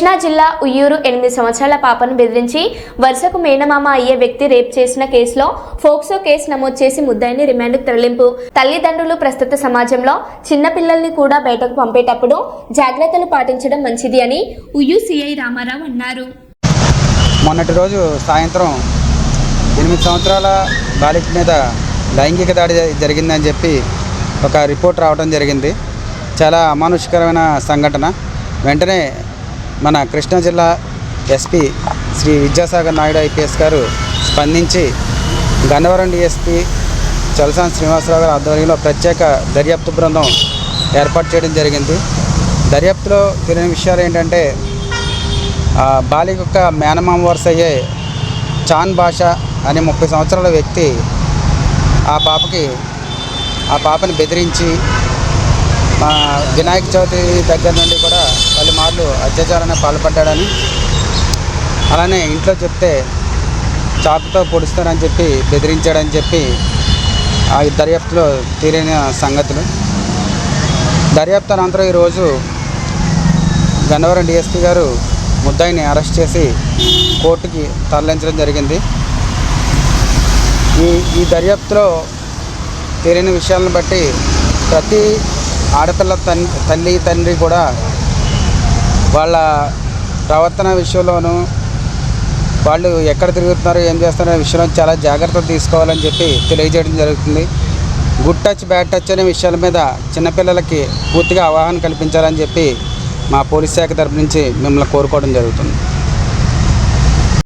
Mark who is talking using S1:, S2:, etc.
S1: కృష్ణా జిల్లా ఉయ్యూరు ఎనిమిది సంవత్సరాల పాపను బెదిరించి వరుసకు మేనమామ అయ్యే వ్యక్తి రేప్ చేసిన కేసులో ఫోక్సో కేసు నమోదు చేసి ముద్దాయిని రిమాండ్కు తరలింపు. తల్లిదండ్రులు ప్రస్తుత సమాజంలో చిన్నపిల్లల్ని కూడా బయటకు పంపేటప్పుడు జాగ్రత్తలు పాటించడం మంచిది అని ఉయ్యూ సిఐ రామారావు అన్నారు.
S2: మొన్నటి రోజు సాయంత్రం ఎనిమిది సంవత్సరాల బాలిక మీద లైంగిక దాడి జరిగిందని చెప్పి ఒక రిపోర్ట్ రావడం జరిగింది. చాలా అమానుషకరమైన సంఘటన. వెంటనే మన కృష్ణా జిల్లా ఎస్పీ శ్రీ విద్యాసాగర్ నాయుడు ఐపీఎస్ గారు స్పందించి గన్నవరం డిఎస్పీ చలసాని శ్రీనివాసరావు గారి ఆధ్వర్యంలో ప్రత్యేక దర్యాప్తు బృందం ఏర్పాటు చేయడం జరిగింది. దర్యాప్తులో తెలియని విషయాలు ఏంటంటే ఆ బాలిక యొక్క మేనమామ వరుస అయ్యే చాన్ భాష అనే ముప్పై సంవత్సరాల వ్యక్తి ఆ పాపకి ఆ పాపని బెదిరించి మా వినాయక చవితి దగ్గర నుండి కూడా పలుమార్లు అత్యాచారానికి పాల్పడ్డాడని అలానే ఇంట్లో చెప్తే చాకుతో పొడుస్తారని చెప్పి బెదిరించాడని చెప్పి ఆ దర్యాప్తులో తీరిన సంగతులు. దర్యాప్తు అనంతరం ఈరోజు గన్నవరం డిఎస్పీ గారు ముద్దాయిని అరెస్ట్ చేసి కోర్టుకి తరలించడం జరిగింది. ఈ ఈ దర్యాప్తులో తెలియని విషయాలను బట్టి ప్రతి ఆడపిల్ల తన్ తల్లి తండ్రి కూడా వాళ్ళ ప్రవర్తన విషయంలోనూ వాళ్ళు ఎక్కడ తిరుగుతున్నారు ఏం చేస్తున్నారు అనే విషయంలో చాలా జాగ్రత్తలు తీసుకోవాలని చెప్పి తెలియజేయడం జరుగుతుంది. గుడ్ టచ్ బ్యాడ్ టచ్ అనే విషయాల మీద చిన్నపిల్లలకి పూర్తిగా అవగాహన కల్పించాలని చెప్పి మా పోలీస్ శాఖ తరపు నుంచి మిమ్మల్ని కోరుకోవడం జరుగుతుంది.